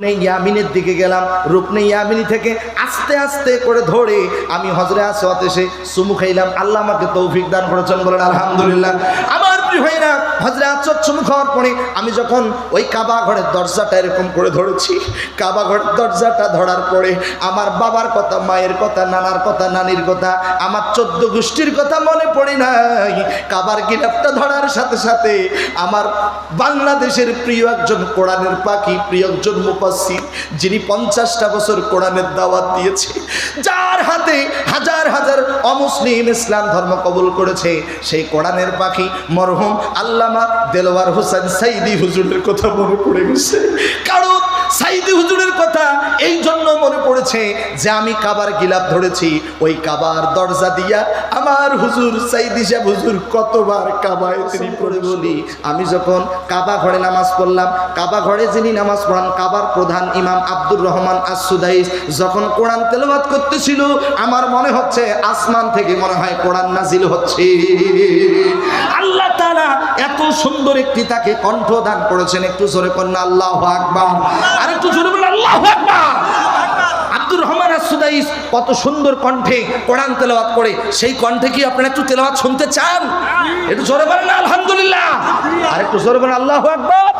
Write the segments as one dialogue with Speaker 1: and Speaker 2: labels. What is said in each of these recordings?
Speaker 1: ইয়ামিনের দিকে গেলাম রুকনে ইয়ামিনি থেকে আস্তে আস্তে করে ধরে আমি হজরে আসওয়াত এসে সুমু খাইলাম। আল্লাহ আমাকে তৌফিক দান করেছেন বলেন, আলহামদুলিল্লাহ। আমার প্রিয় ভাইরা হজরে আসওয়াত চুমু খাওয়ার পরে আমি যখন ওই কাবা ঘরের দরজাটা এরকম করে ধরেছি, কাবা ঘরের দরজাটা ধরার পরে আমার বাবার কথা, মায়ের কথা, নানার কথা, নানির কথা, আমার চোদ্দ গোষ্ঠীর কথা মনে পড়ে নাই। কাবার গিলাপটা ধরার সাথে সাথে আমার বাংলাদেশের প্রিয় একজন কোরআনের পাখি, প্রিয় একজন মুফাসসির, যিনি পঞ্চাশটা বছর কোরআনের দাওয়াত দিয়েছে, যার হাতে হাজার হাজার অমুসলিম ইসলাম ধর্ম কবুল করেছে, সেই কোরআনের পাখি মরহুম আল্লামা দেলোয়ার হোসেন সাইদি হুজুরের কথা মনে পড়ে গেছে। কারণ সাইদি হুজুরের কথা এই জন্য মনে পড়েছে যে আমি কাবার গিলাপ ধরেছি, ওই কাবার দরজা দিয়া আমার হুজুর সাইদি সাহেব হুজুর কতবার কাবায় তিনি পড়ে বলি। আমি যখন কাবা ঘরে নামাজ পড়লাম, কাবা ঘরে যিনি নামাজ পড়ান, কাবার প্রধান ইমাম আব্দুর রহমান আসুদাইস যখন কোরআন তেলাওয়াত করতেছিল, আমার মনে হচ্ছে আসমান থেকে মনে হয় কোরআন নাজিল হচ্ছে। আল্লাহ তাআলা এত সুন্দর একটি তাকে কণ্ঠ দান করেছেন, একটু জোরে কন্যা আল্লাহ আকবার। আর একটু জোরে বলে আল্লাহ আকবার। আব্দুর রহমান আসুদাইস কত সুন্দর কণ্ঠে কোরআন তেলাওয়াত করে। সেই কণ্ঠে কি আপনারা একটু তেলাওয়াত শুনতে চান? একটু জোরে বলেন, আলহামদুলিল্লাহ। আরেকটু জোরে বলেন, আল্লাহ আকবার।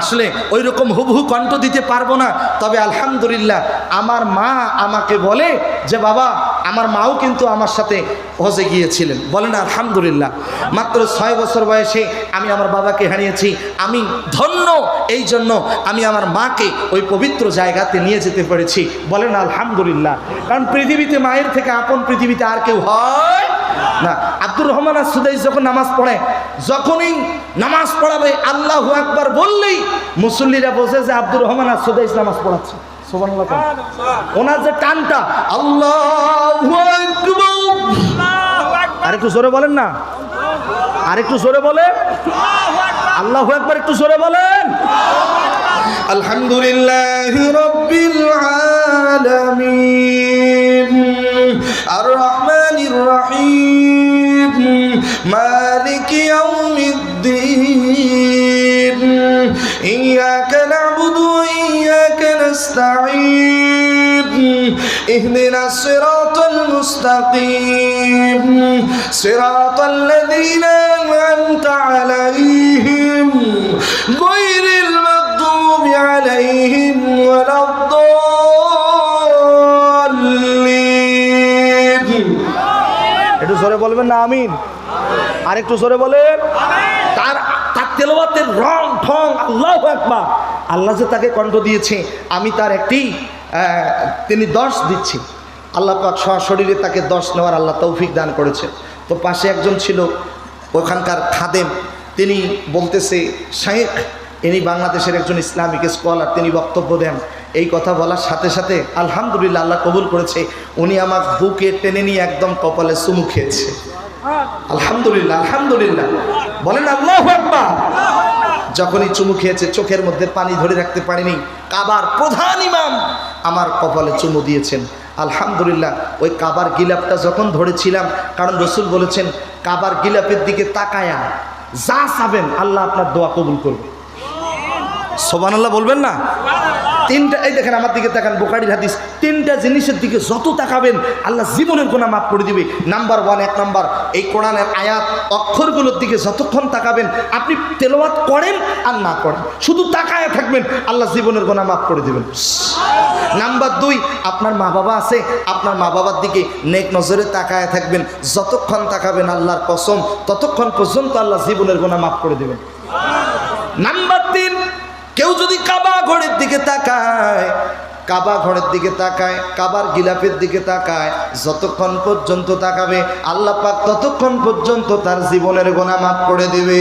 Speaker 1: আসলে ওই রকম হুবহু কণ্ঠ দিতে পারব না, তবে আলহামদুলিল্লাহ, আমার মা আমাকে বলে যে, বাবা আমার মাও কিন্তু আমার সাথে হজে গিয়েছিলেন। বলেন, আলহামদুলিল্লাহ। মাত্র ছয় বছর বয়সে আমি আমার বাবাকে হারিয়েছি। আমি ধন্য, এই জন্য আমি আমার মাকে ওই পবিত্র জায়গাতে নিয়ে যেতে পেরেছি। বলেন, আলহামদুলিল্লাহ। কারণ পৃথিবীতে মায়ের থেকে আপন পৃথিবীতে আর কেউ হয় না। আব্দুর রহমান সুদাইস যখন নামাজ পড়ে, যখনই নামাজ পড়াবে, আল্লাহু আকবার বললেই মুসল্লিরা বসে যে আব্দুর রহমান সুদাইস নামাজ পড়াচ্ছে। সুবহানাল্লাহ ওনার যে টানটা আল্লাহু আকবার। আর একটু জোরে বলেন না। আর একটু জোরে বলে আল্লাহ একবার একটু জোরে বলেন। আলহামদুলিল্লাহ রব্বিল আলামিন। আর রহমানির রহিম। মালিক ইয়াউমিদ্দিন। ইয়াকা ইয়াকা নাস্তাঈন اهدنا الصراط المستقيم صراط الذين أنعمت عليهم غير المغضوب عليهم ولا الضالين একটু জোরে বলবেন না আমিন আর একটু জোরে বলেন তার তার তেলাওয়াতের রং ঠং আল্লাহ একবার আল্লাহ যে তাকে কণ্ঠ দিয়েছে, আমি তার একটি তিনি দশ দিচ্ছি। আল্লাহ পাক সশরীরে তাকে দশ নেওয়ার আল্লাহ তৌফিক দান করেছে। তো পাশে একজন ছিল ওখানকার খাদেম, তিনি বলতেছে শাহেখ ইনি বাংলাদেশের একজন ইসলামিক স্কলার, তিনি বক্তব্য দেন। এই কথা বলার সাথে সাথে আলহামদুলিল্লাহ আল্লাহ কবুল করেছে। উনি আমার বুকে টেনে নিয়ে একদম কপালে চুমু খেয়েছে। আলহামদুলিল্লাহ আলহামদুলিল্লাহ। বলেন আল্লাহ যখনই চুমু খেয়েছে, চোখের মধ্যে পানি ধরে রাখতে পারিনি। কাবার প্রধান ইমাম আমার কপালে চুমু দিয়েছেন। আলহামদুলিল্লাহ, ওই কাবার গিলাপটা যখন ধরেছিলাম, কারণ রসুল বলেছেন, কাবার গিলাপের দিকে তাকায়া যা চাবেন, আল্লাহ আপনার দোয়া কবুল করবে। সোবান আল্লাহ বলবেন না? তিনটা এই দেখেন আমার দিকে তাকান বোকারির হাদিস। তিনটা জিনিসের দিকে যত তাকাবেন, আল্লাহ জীবনের গোনা মাফ করে দিবে। নাম্বার ওয়ান এক নাম্বার এই কোরআনের আয়াত, অক্ষরগুলোর দিকে যতক্ষণ তাকাবেন, আপনি তেলোয়াত করেন আর না করেন। শুধু তাকায় থাকবেন, আল্লাহ জীবনের গোনা মাফ করে দিবেন। নাম্বার দুই, আপনার মা বাবা আছে, আপনার মা বাবার দিকে নেক নজরে তাকায় থাকবেন। যতক্ষণ তাকাবেন আল্লাহর কসম, ততক্ষণ পর্যন্ত আল্লাহ জীবনের গোনা মাফ করে দেবেন। নাম্বার তিন কেউ যদি কাবা ঘরের দিকে তাকায়, কাবা ঘরের দিকে তাকায়, কাবার গিলাপের দিকে তাকায়, যতক্ষণ পর্যন্ত তাকাবে, আল্লাহ পাক ততক্ষণ পর্যন্ত তার জীবনের গোনা মাফ করে দিবে।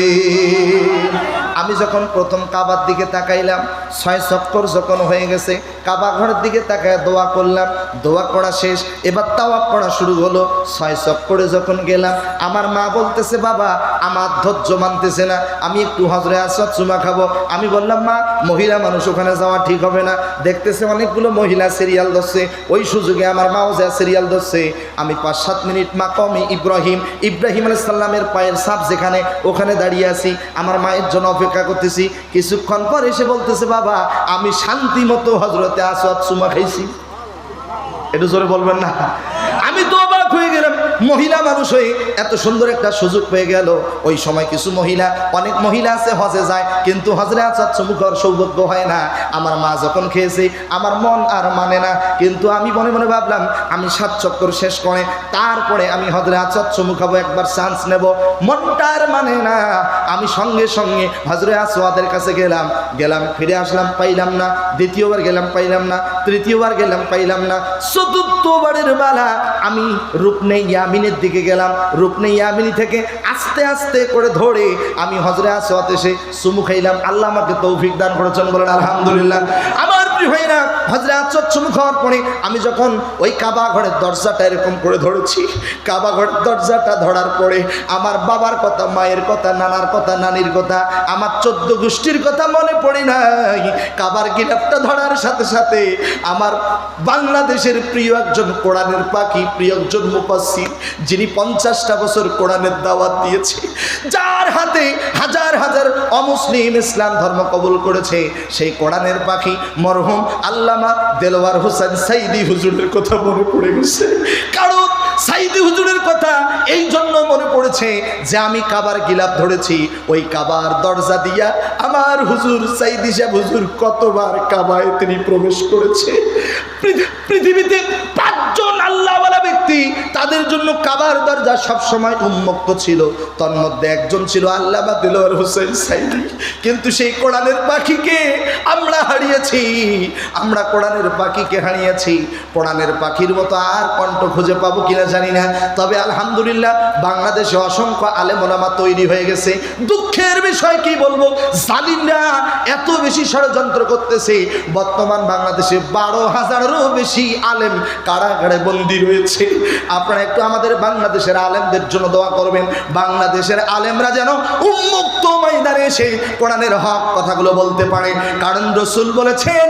Speaker 1: আমি যখন প্রথম কাবার দিকে তাকাইলাম, ছয় চক্কর যখন হয়ে গেছে, কাবা ঘরের দিকে তাকায় দোয়া করলাম, দোয়া করা শেষ, এবার তাওয়াপ করা শুরু হলো। ছয় চক্করে যখন গেলাম, আমার মা বলতেছে, বাবা, আমার ধৈর্য মানতেছে না, আমি একটু হজরে আসত চুমা খাব। আমি বললাম, মা, মহিলা মানুষ ওখানে যাওয়া ঠিক হবে না। দেখতেছে অনেকগুলো মহিলা সিরিয়াল ধরছে, ওই সুযোগে আমার মাও যা সিরিয়াল ধরছে। আমি পাঁচ সাত মিনিট, মা কমে ইব্রাহিম ইব্রাহিম আলাইসাল্লামের পায়ের সাপ যেখানে, ওখানে দাঁড়িয়ে আছি। আমার মায়ের জন্য অপেক্ষা করতেছি। কিছুক্ষণ পর এসে বলতেছে, বাবা, আমি শান্তি মতো হজরতে আসাদ সুমা খাইছি। একটু জোরে বলবেন না আমি তো অবাক হয়ে গেলাম মহিলা মানুষ হয়ে এত সুন্দর একটা সুযোগ পেয়ে গেল। ওই সময় কিছু মহিলা, অনেক মহিলা আছে, হজে যায়, কিন্তু হজরে আসাদ চমুকর সৌভাগ্য হয় না। আমার মা যখন খেয়েছে, আমার মন আর মানে না। কিন্তু আমি মনে মনে ভাবলাম, আমি সাত চক্কর শেষ করে, তারপরে আমি হজরে আসাদ চমু খাব একবার চান্স নেব। মনটা আর মানে না। আমি সঙ্গে সঙ্গে হজরে আসওয়াদের কাছে গেলাম। গেলাম, ফিরে আসলাম, পাইলাম না। দ্বিতীয়বার গেলাম, পাইলাম না। তৃতীয়বার গেলাম, পাইলাম না। চতুর্থবারের বেলা আমি রূপনে ইয়ামিনের দিকে গেলাম রুকনে ইয়ামিনী থেকে আস্তে আস্তে করে ধরে আমি হজরে আসওয়াত এসে সুমু খাইলাম। আল্লাহ আমাকে তৌফিক দান করেছেন বলেন, আলহামদুলিল্লাহ। আমার প্রিয় ভাইরা হজরে আসওয়াত চুমু খাওয়ার পরে আমি যখন ওই কাবা ঘরের দরজাটা এরকম করে ধরেছি, কাবা ঘরের দরজাটা ধরার পরে আমার বাবার কথা, মায়ের কথা, নানার কথা, নানির কথা, আমার চোদ্দ গোষ্ঠীর কথা মনে পড়ে নাই। কাবার গিলাপটা ধরার সাথে সাথে আমার বাংলাদেশের প্রিয় একজন কোরআনের পাখি, প্রিয় একজন মুপাসির যিনি পঞ্চাশটা বছর কোরআনের দাওয়াত দিয়েছে, যার হাতে হাজার হাজার অমুসলিম ইসলাম ধর্ম কবুল করেছে, সেই কোরআনের পাখি, মরহুম আল্লামা দেলোয়ার হোসেন সাইদি হুজুরের কথা মনে পড়ে গেছে। কারণ সাইদি হুজুরের কথা এই জন্য মনে পড়েছে যে আমি কাবার গিলাপ ধরেছি, ওই কাবার দরজা দিয়া আমার হুজুর সাইদি সাহেব হুজুর কতবার কাবায় তিনি প্রবেশ করেছে। পৃথিবীতে ব্যক্তি তাদের জন্য কাবার দরজা সবসময় উন্মুক্ত ছিল। তার মধ্যে একজন ছিল আল্লামা দিলওয়ার হোসেন সাইদি। কিন্তু সেই কোরআনের পাখিকে আমরা হারিয়েছি। আমরা কোরআনের পাখিকে হারিয়েছি। কোরআনের পাখির মতো আর কণ্ঠ খুঁজে পাবো কিনা জানি না। তবে আলহামদুলিল্লাহ বাংলাদেশে অসংখ্য আলেমোলামা তৈরি হয়ে গেছে। দুঃখের বিষয় কি বলব? জালিমরা এত বেশি ষড়যন্ত্র করতেছে। বর্তমান বাংলাদেশে বারো হাজারেরও বেশি আলেম কারাগারে বন্দী রয়েছে। আপনারা একটু আমাদের বাংলাদেশের আলেমদের জন্য দোয়া করবেন। বাংলাদেশের আলেমরা যেন উন্মুক্ত ময়দানে এসে কোরআনের হক কথাগুলো বলতে পারে। কারণ রসুল বলেছেন,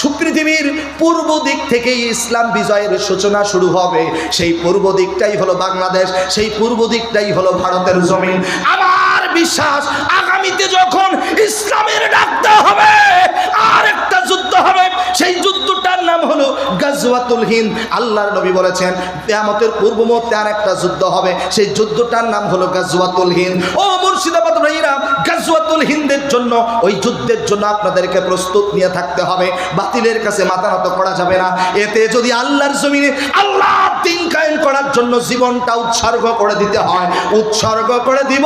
Speaker 1: সুপৃথিবীর পূর্ব দিক থেকেই ইসলাম বিজয়ের সূচনা শুরু হবে। সেই পূর্ব দিকটাই হলো বাংলাদেশ, সেই পূর্ব দিকটাই হলো ভারতের জমিন। আমার বিশ্বাস, আগামীতে যখন ইসলামের ডাকতে হবে, আর যুদ্ধ হবে। সেই যুদ্ধটার নাম হলো গাজওয়াতুল হিন্দ। আল্লাহর নবী বলেছেন, কিয়ামতের পূর্ব মুহূর্তে আর একটা যুদ্ধ হবে। সেই যুদ্ধটার নাম হলো গাজওয়াতুল হিন্দ। ও মুর্শিদাবাদ ভাইরা গাজওয়াতুল হিন্দের জন্য, ওই যুদ্ধের জন্য আপনাদেরকে প্রস্তুত নিয়ে থাকতে হবে। বাতিলের কাছে মাথা নত করা যাবে না। এতে যদি আল্লাহর জমিনে আল্লাহ দিন কায়েম করার জন্য জীবনটা উৎসর্গ করে দিতে হয়, উৎসর্গ করে দিব,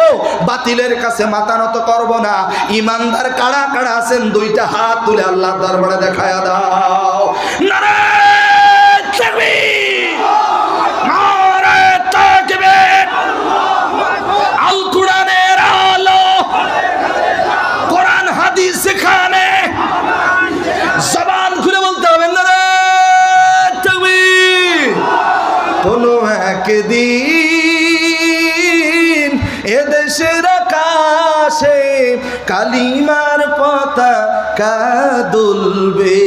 Speaker 1: বাতিলের কাছে মাথা নত করব না। ইমানদার কারা কারা আছেন, দুইটা হাত তুলে আল্লাহ দরবারে দেখায়া দাও। নারে তাকবীর। নারে তাকবীর আল কোরআনের আলো কোরআন হাদিস সেখানে জবান খুলে বলতে হবে না রে তাকবীর কোনো একদিন এদেশের আকাশে কালিমার পতাকা দুলবে।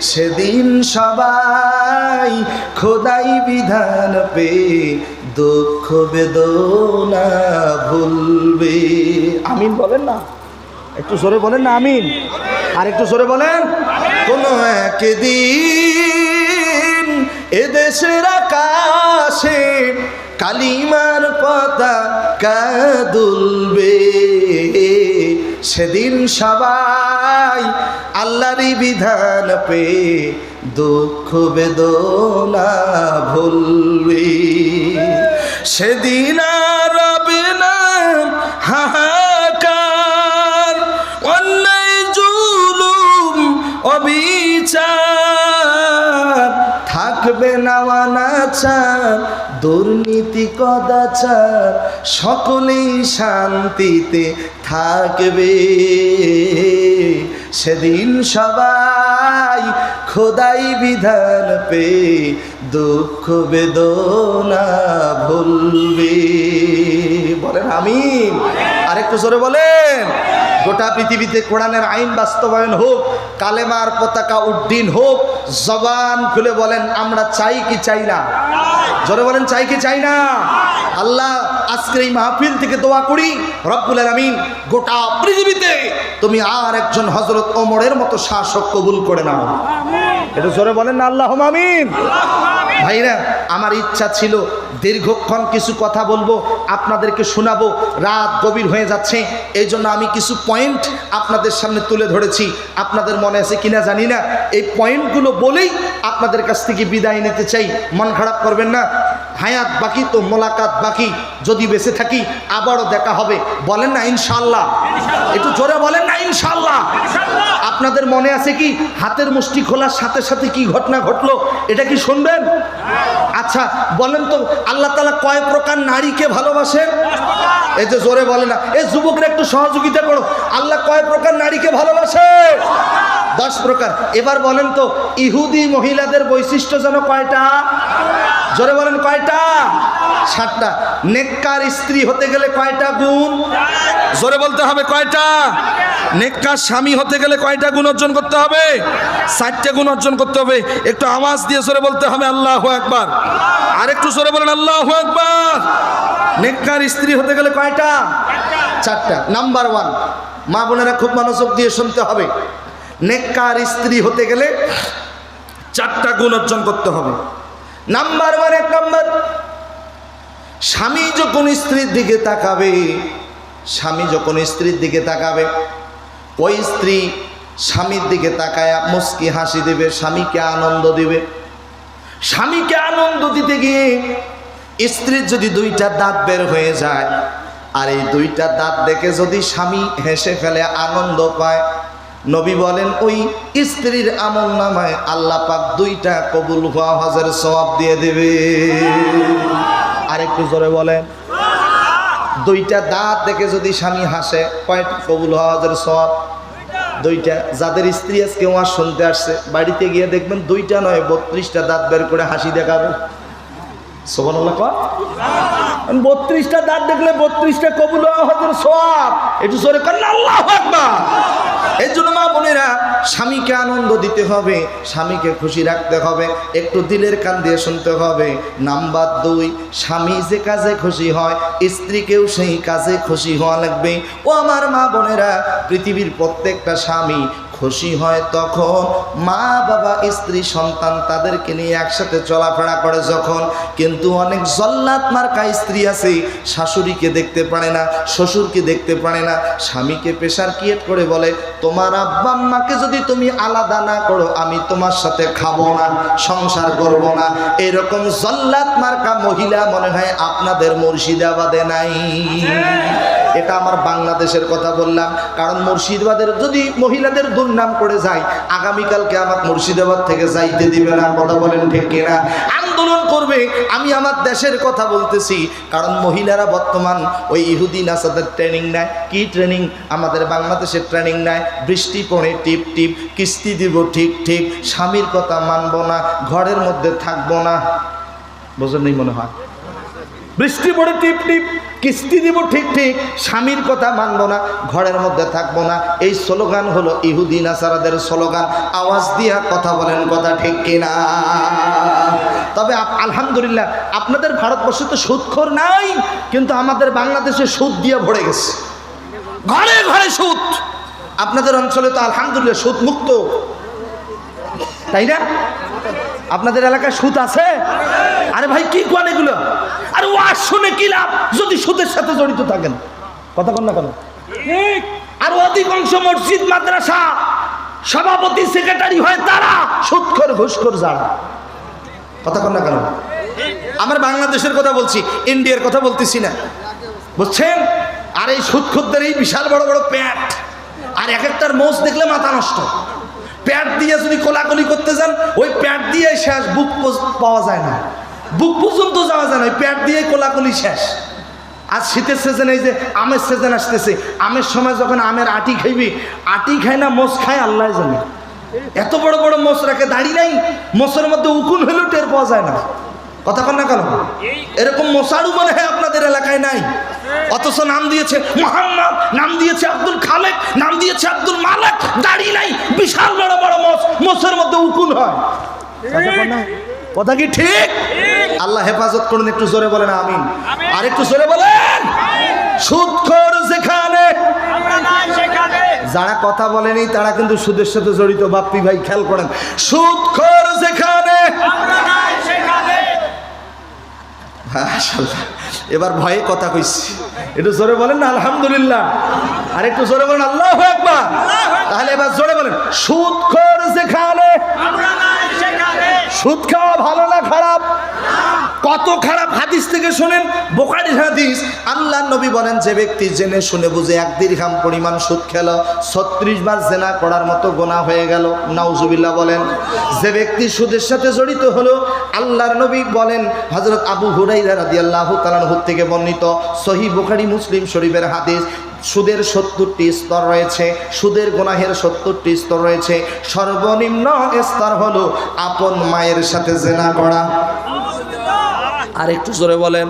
Speaker 1: সেদিন সবাই খোদাই বিধান পে দুঃখ বেদনা ভুলবে। আমিন বলেন না? একটু সরে বলেন না, আমিন? আর একটু সরে বলেন? কোনো একদিন এদেশের আকাশে কালিমার পাতা কাদুলবে। সেদিন সবাই আল্লাহরই বিধান পে দুঃখ বেদনা ভুলবে। সেদিন আর রবে না হাহাকার থাকবে না অনাচার দুর্নীতি কদাচার সকলেই শান্তিতে থাকবে। সেদিন সবাই খোদাই বিধান পে দুঃখ বেদনা ভুলবে। বলেন আমি আরেকটু জোরে বলেন। গোটা পৃথিবীতে কোরআনের আইন বাস্তবায়ন হোক, কালেমার পতাকা উদ্দিন হোক, জবান খুলে বলেন, আমরা চাই কি চাই না? জোরে বলেন, চাই কি চাই না? আল্লাহ আজকের এই মাহফিল থেকে দোয়া করি রব্বুল আলামিন গোটা পৃথিবীতে তুমি আর একজন হজরত ওমরের মতো শাসক কবুল করে নাও। এটা জোরে বলেন না আল্লাহ আমিন। ভাইরা আমার ইচ্ছা ছিল দীর্ঘক্ষণ কিছু কথা বলব আপনাদেরকে শোনাবো রাত গভীর হয়ে যাচ্ছে এই জন্য আমি কিছু পয়েন্ট আপনাদের সামনে তুলে ধরেছি আপনাদের মনে আছে কিনা জানি না এই পয়েন্টগুলো বলেই আপনাদের কাছ থেকে বিদায় নিতে চাই মন খারাপ করবেন না হায়াত বাকি, তো মোলাকাত বাকি। যদি বেঁচে থাকি, আবারও দেখা হবে। বলেন না ইনশাল্লাহ একটু জোরে বলেন না ইনশাল্লাহ আপনাদের মনে আছে কি, হাতের মুষ্টি খোলার সাথে সাথে কি ঘটনা ঘটলো? এটা কি শুনবেন? আচ্ছা বলেন তো, আল্লাহ তালা কয় প্রকার নারীকে ভালোবাসেন? এই যে জোরে বলে না। এই যুবকরা একটু সহযোগিতা করো। আল্লাহ কয় প্রকার নারীকে ভালোবাসে? দশ প্রকার। এবার বলেন তো, ইহুদি মহিলাদের বৈশিষ্ট্য যেন কয়টা? জোরে বলেন কয়টা? সাতটা। নেককার স্ত্রী হতে গেলে কয়টা গুণ? জোরে বলতে হবে কয়টা? নেককার স্বামী হতে গেলে কয়টা গুণ অর্জন করতে হবে? ষাটটা গুণ অর্জন করতে হবে। একটু আওয়াজ দিয়ে জোরে বলতে হবে আল্লাহ একবার আর একটু জোরে বলেন আল্লাহ একবার নেককার স্ত্রী হতে গেলে কয়টা? চারটা। নাম্বার ওয়ান, মা বোনেরা খুব মনোযোগ দিয়ে শুনতে হবে। নেককার স্ত্রী হতে গেলে চারটা গুণ অর্জন করতে হবে। নাম্বার ওয়ান, এক নাম্বার, স্বামী যখন স্ত্রীর দিকে তাকাবে, স্বামী যখন স্ত্রীর দিকে তাকাবে, ওই স্ত্রী স্বামীর দিকে তাকায়া মুস্কি হাসি দেবে, স্বামীকে আনন্দ দিবে। স্বামীকে আনন্দ দিতে গিয়ে স্ত্রীর যদি দুইটা দাঁত বের হয়ে যায়, আর এই দুইটা দাঁত দেখে যদি স্বামী হেসে ফেলে, আনন্দ পায় নবী বলেন, ওই স্ত্রীর আমল নামায় আল্লাহ পাক দুইটা কবুল হওয়া হজের সওয়াব দিয়ে দেবে। আর একটু জোরে বলেন, দুইটা দাঁত দেখে যদি স্বামী হাসে, কয়টা কবুল হওয়া হজের সওয়াব? দুইটা, যাদের স্ত্রী আজকে ওয়াজ শুনতে আসছে, বাড়িতে গিয়ে দেখবেন দুইটা নয়, বত্রিশটা দাঁত বের করে হাসি দেখাবে। সোবান বত্রিশটা দাঁত দেখলে বত্রিশটা কবুল হজর সব একটু সরে করেন আল্লাহ এই জন্য মা বোনেরা স্বামীকে আনন্দ দিতে হবে স্বামীকে খুশি রাখতে হবে একটু দিলের কান দিয়ে শুনতে হবে। নাম্বার দুই স্বামী যে কাজে খুশি হয় স্ত্রীকেও সেই কাজে খুশি হওয়া লাগবে। ও আমার মা বোনেরা পৃথিবীর প্রত্যেকটা স্বামী খুশি হয় তখন মা, বাবা, স্ত্রী, সন্তান তাদেরকে নিয়ে একসাথে চলাফেরা করে যখন। কিন্তু অনেক জল্লাত মার্কা স্ত্রী আছে, শাশুড়িকে দেখতে পারে না, শ্বশুরকে দেখতে পারে না, স্বামীকে প্রেশার ক্রিয়েট করে বলে, তোমার আব্বা আম্মাকে যদি তুমি আলাদা না করো, আমি তোমার সাথে খাব না, সংসার করব না। এরকম জল্লাত মার্কা মহিলা মনে হয় আপনাদের মুর্শিদাবাদে নাই। এটা আমার বাংলাদেশের কথা বললাম। কারণ মুর্শিদাবাদের যদি মহিলাদের দুর্নাম করে যায় আগামীকালকে আমার মুর্শিদাবাদ থেকে যাইতে দিবে না, কথা বলেন ঠিক কিনা? আন্দোলন করবে, আমি আমার দেশের কথা বলতেছি। কারণ মহিলারা বর্তমান ওই ইহুদি নাসাদের ট্রেনিং নেয়। কি ট্রেনিং আমাদের বাংলাদেশের ট্রেনিং নেয়। বৃষ্টি পড়ে, টিপ টিপ, কিস্তি দিব ঠিক ঠিক, স্বামীর কথা মানবো না, ঘরের মধ্যে থাকব না। বোঝেন মনে হয়? বৃষ্টি পড়ে টিপ টিপ, কিস্তি দিব ঠিক ঠিক, স্বামীর কথা মানব না, ঘরের মধ্যে থাকব না। এই স্লোগান হলো ইহুদি নাসারাদের স্লোগান। আওয়াজ দিয়া কথা বলেন কথা ঠিক কিনা। তবে আলহামদুলিল্লাহ, আপনাদের ভারতবর্ষে তো সুদখোর নাই, কিন্তু আমাদের বাংলাদেশে সুদ দিয়ে ভরে গেছে। ঘরে ঘরে সুদ। আপনাদের অঞ্চলে তো আলহামদুলিল্লাহ সুদ মুক্ত তাই না? আপনাদের এলাকায় সুদ আছে? আরে ভাই কি কোয়ান এগুলো? আরে ওয়াজ শুনে কি লাভ? যদি সুদের সাথে জড়িত থাকেন। কথা কন না কেন? আর অধিকাংশ মসজিদ মাদ্রাসা সভাপতি সেক্রেটারি হয় তারা সুদখোর ঘুষখোর যারা। কথা কন না কেন? আমার বাংলাদেশের কথা বলছি ইন্ডিয়ার কথা বলতেছি না। বুঝছেন? আর এই সুদখোরদের এই বিশাল বড় বড় প্যাট। আর এক একটার মোষ দেখলে মাথা নষ্ট। প্যাট দিয়ে যদি কোলাকুলি করতে যান, ওই প্যাট দিয়ে শেষ, বুক পাওয়া যায় না। বুক পর্যন্ত যাওয়া যায় না, ওই প্যাট দিয়ে কোলাকুলি শেষ। আর শীতের সিজন এই যে আমের সিজন আসতেছে, আমের সময় যখন আমের আটি খাইবি, আটি খায় না, মোষ খায়, আল্লাহ জানে। এত বড় বড় মোষ রাখে দাঁড়িয়ে নাই, মোষের মধ্যে উকুন হলেও টের পাওয়া যায় না। কথা কন না কেন? এরকম মশারু মনে হয় আপনাদের এলাকায় নাই। অথচ নাম দিয়েছে মোহাম্মদ, নাম দিয়েছে আব্দুল খালেক, নাম দিয়েছে আব্দুল মালেক দাড়ি নাই বিশাল বড় বড় মোষ মোষের মধ্যে উকুন হয়। কথা কি ঠিক? আল্লাহ হেফাজত করুন একটু জোরে বলেন আমিন। আর একটু জোরে বলেন। সুদখোর যেখানে। যারা কথা বলেনি তারা কিন্তু সুদের সাথে জড়িত। বাপ্পি ভাই খেয়াল করেন। সুদখোর যেখানে। এবার ভয়ে কথা কইছি। একটু জোরে বলেন না আলহামদুলিল্লাহ। আর একটু জোরে বলেন আল্লাহ একবার তাহলে এবার জোরে বলেন। সুদখোর যেখানে। সুদ খাওয়া ভালো না খারাপ? কত খারাপ হাদিস থেকে শোনেন? বোকারি হাদিস, আল্লাহ নবী বলেন, যে ব্যক্তি জেনে শুনে বুঝে এক দীর্ঘাম পরিমাণ সুদ খেল, ছত্রিশ বার জেনা করার মতো গোনা হয়ে গেল। নাউজুবিল্লাহ বলেন, যে ব্যক্তি সুদের সাথে জড়িত হলো, আল্লাহর নবী বলেন হজরত আবু হুরাইরা রাদি আল্লাহ তালানহুর থেকে বর্ণিত সহি বুখারি মুসলিম শরীফের হাদিস সুদের সত্তরটি স্তর রয়েছে, সুদের গোনাহের সত্তরটি স্তর রয়েছে। সর্বনিম্ন স্তর হলো আপন মায়ের সাথে জেনা করা। আর একটু জোরে বলেন,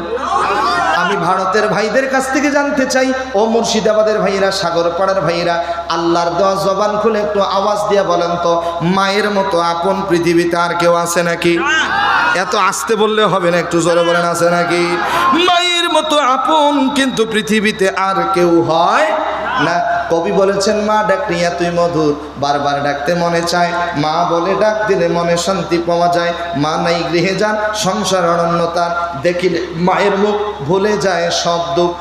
Speaker 1: আমি ভারতের ভাইদের কাছ থেকে জানতে চাই। ও মুর্শিদাবাদের ভাইয়েরা, সাগরপাড়ার ভাইয়েরা, আল্লাহর দেওয়া জবান খুলে একটু আওয়াজ দিয়ে বলেন তো, মায়ের মতো আপন পৃথিবীতে আর কেউ আছে নাকি? এত আসতে বললে হবে না, একটু জোরে বলেন, আছে নাকি? মায়ের মতো আপন কিন্তু পৃথিবীতে আর কেউ হয় না। কবি বলেছেন, মা ডাকনি তুই মধুর। বারবার ডাকতে মনে চায়। মা বলে, ডাক দিলে মনে শান্তি পাওয়া যায়। মা নাই গৃহে যান, সংসার অনন্যতা দেখিলে মায়ের মুখ ভুলে যায় সব দুঃখ।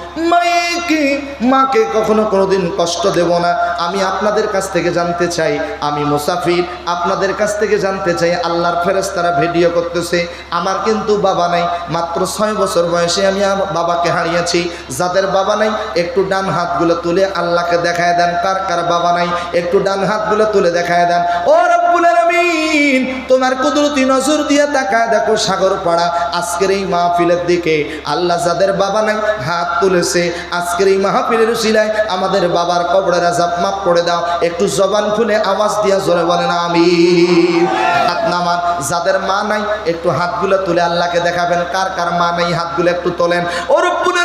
Speaker 1: মাকে কখনো কোনোদিন কষ্ট দেব না। আমি আপনাদের কাছ থেকে জানতে চাই। আমি মুসাফির, আপনাদের কাছ থেকে জানতে চাই। আল্লাহর ফেরেস্তারা ভিডিও করতেছে। আমার কিন্তু বাবা নাই। মাত্র ছয় বছর বয়সে আমি বাবাকে হারিয়েছি। যাদের বাবা নাই, একটু ডান হাতগুলো তুলে আল্লাহকে দেখায় দেন কার কার বাবা নাই একটু ডান হাতগুলো তুলে দেখায় দেন। ও রব্বুল তোমার কুদরতি নজর দিয়ে তাকায় দেখো সাগর পাড়া। আজকের এই মাহফিলের দিকে আল্লাহ যাদের বাবা নাই, হাত তুলেছে। আজকের এই মাহফিলের উসিলায় আমাদের বাবার কবরের আজাব মাফ করে দাও। একটু জবান খুলে আওয়াজ দিয়া জোরে বলেন আমি হাত নামান, যাদের মা নাই, একটু হাতগুলো তুলে আল্লাহকে দেখাবেন। কার কার মা নাই, হাতগুলো একটু তোলেন। ও রব্বুল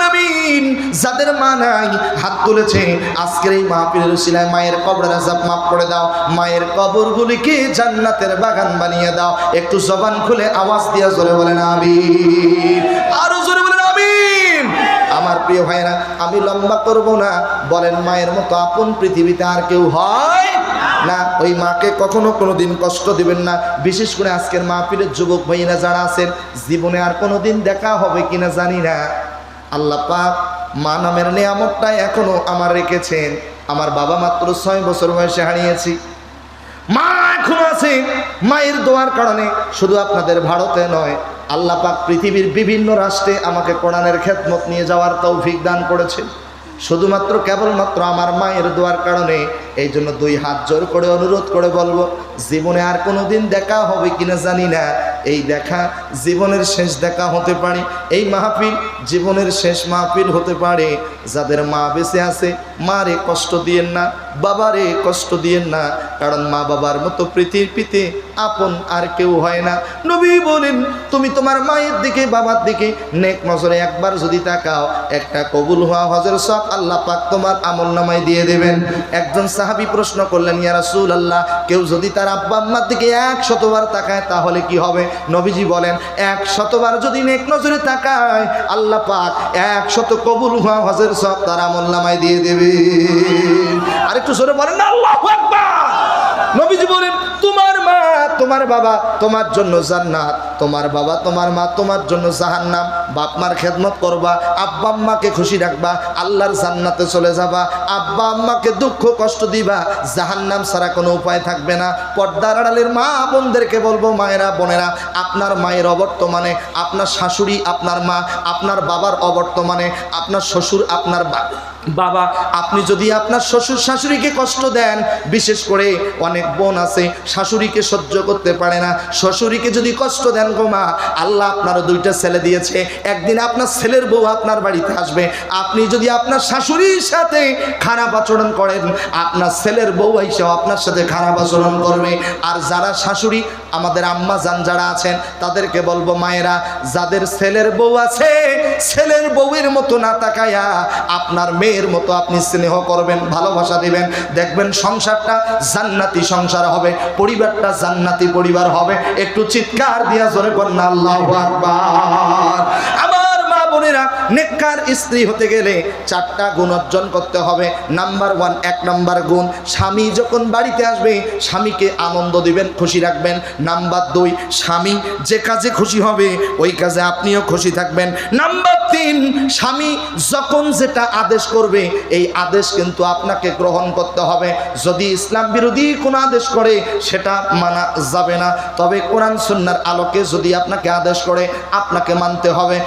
Speaker 1: যাদের মা নাই, হাত তুলেছে। আজকের এই মাহফিলের উসিলায় মায়ের কবরের আজাব মাফ করে দাও। মায়ের কবরগুলিকে জান্নাতের বাগান বানিয়ে দাও। একটু জবান খুলে আওয়াজ দিয়া জোরে বলেন, আমিন। আরও জোরে বলেন, আমিন। আমার প্রিয় ভাইরা আমি লম্বা করব না। বলেন, মায়ের মতো আপন পৃথিবীতে আর কেউ হয় না। ওই মাকে কখনো কোনো দিন কষ্ট দিবেন না। বিশেষ করে আজকের মাহফিলের যুবক ভাইয়েরা যারা আছেন, জীবনে আর কোনো দিন দেখা হবে কিনা জানি না। আল্লাহ পাক মা নামের নিয়ামতটা এখনও আমার রেখেছেন। আমার বাবা মাত্র ছয় বছর বয়সে হারিয়েছি। মা আছে মায়ের দোয়ার কারণে শুধু আপনাদের ভারতে নয়, আল্লাহ পাক পৃথিবীর বিভিন্ন রাষ্ট্রে আমাকে কোরআনের খেদমত নিয়ে যাওয়ার তৌফিক দান করেছে শুধুমাত্র কেবলমাত্র আমার মায়ের দোয়ার কারণে এই জন্য দুই হাত জোর করে অনুরোধ করে বলব, জীবনে আর কোনো দিন দেখা হবে কিনা জানি না এই দেখা জীবনের শেষ দেখা হতে পারে, এই মাহফিল জীবনের শেষ মাহফিল হতে পারে। যাদের মা বেঁচে আছে, মারে কষ্ট দিয়েন না, বাবারে কষ্ট দিয়েন না, কারণ মা বাবার মতো পৃথিবীতে আপন আর কেউ হয় না। নবী বলেন, তুমি তোমার মায়ের দিকে, বাবার দিকে নেক নজরে একবার যদি তাকাও, একটা কবুল হওয়া হজর সব আল্লাহ পাক তোমার আমল নামায় দিয়ে দেবেন। একজন সাহাবী প্রশ্ন করলেন, ইয়া রাসূল আল্লাহ কেউ যদি তার আব্বা আম্মার দিকে এক শতবার তাকায়, তাহলে কি হবে? নবীজি বলেন, এক শতবার যদি নেক নজরে তাকায়, আল্লাহ পাক এক শত কবুল হওয়া হজের সব তারা মোল্লামায় দিয়ে দেবে। আরেকটু সরে বলেন, আল্লাহু নবীজি বলেন, তোমার তোমার বাবা তোমার জন্য জান্নাত, তোমার বাবা তোমার মা তোমার জন্য জাহান্নাম। বাপ মার খেদমত করবা, আব্বা আম্মাকে খুশি রাখবা, আল্লাহর জান্নাতে চলে যাবা, আব্বা আম্মাকে দুঃখ কষ্ট দিবা, জাহান্নাম ছাড়া কোনো উপায় থাকবে না। পর্দার আড়ালের মা বোনদেরকে বলব, মায়েরা, বোনেরা, আপনার মায়ের অবর্তমানে, আপনার শাশুড়ি, আপনার মা, আপনার বাবার অবর্তমানে, আপনার শ্বশুর, আপনার বাবা, আপনি যদি আপনার শ্বশুর শাশুড়িকে কষ্ট দেন, বিশেষ করে অনেক বোন আছে, শাশুড়িকে সহ্য করতে পারে না। শ্বশুরিকে যদি কষ্ট দেন গো মা, আল্লাহ আপনারও দুইটা ছেলে দিয়েছে। একদিন আপনার ছেলের বউ আপনার বাড়িতে আসবে। আপনি যদি আপনার শাশুড়ির সাথে খারাপ আচরণ করেন, আপনার ছেলের বউ এসেও আপনার সাথে খারাপ আচরণ করবে। আর যারা শাশুড়ি, আমাদের আম্মা যান যারা আছেন, তাদেরকে বলব মায়েরা, যাদের ছেলের বউ আছে, ছেলের বউয়ের মতো না তাকায়া আপনার মেয়ের মতো আপনি স্নেহ করবেন, ভালোবাসা দিবেন। দেখবেন সংসারটা জান্নাতি সংসার হবে, পরিবারটা জান্নাতি পরিবার হবে। একটু চিৎকার দিয়া জোরে কন্যা আল্লাহ আকবার। চারটা গুণ অর্জন করতে হবে। নাম্বার ওয়ান এক নাম্বার গুণ। স্বামী যখন বাড়িতে আসবে, স্বামীকে আনন্দ দিবেন, খুশি রাখবেন। নাম্বার দুই, স্বামী যে কাজে খুশি হবে, ওই কাজে আপনিও খুশি থাকবেন। নাম্বার তিন স্বামী যখন যেটা আদেশ করবে, এই আদেশ কিন্তু আপনাকে গ্রহণ করতে হবে। যদি ইসলাম বিরোধী কোন আদেশ করে, সেটা মানা যাবে না। তবে কোরআন, সুন্নার আলোকে যদি আপনাকে আদেশ করে, আপনাকে মানতে হবে।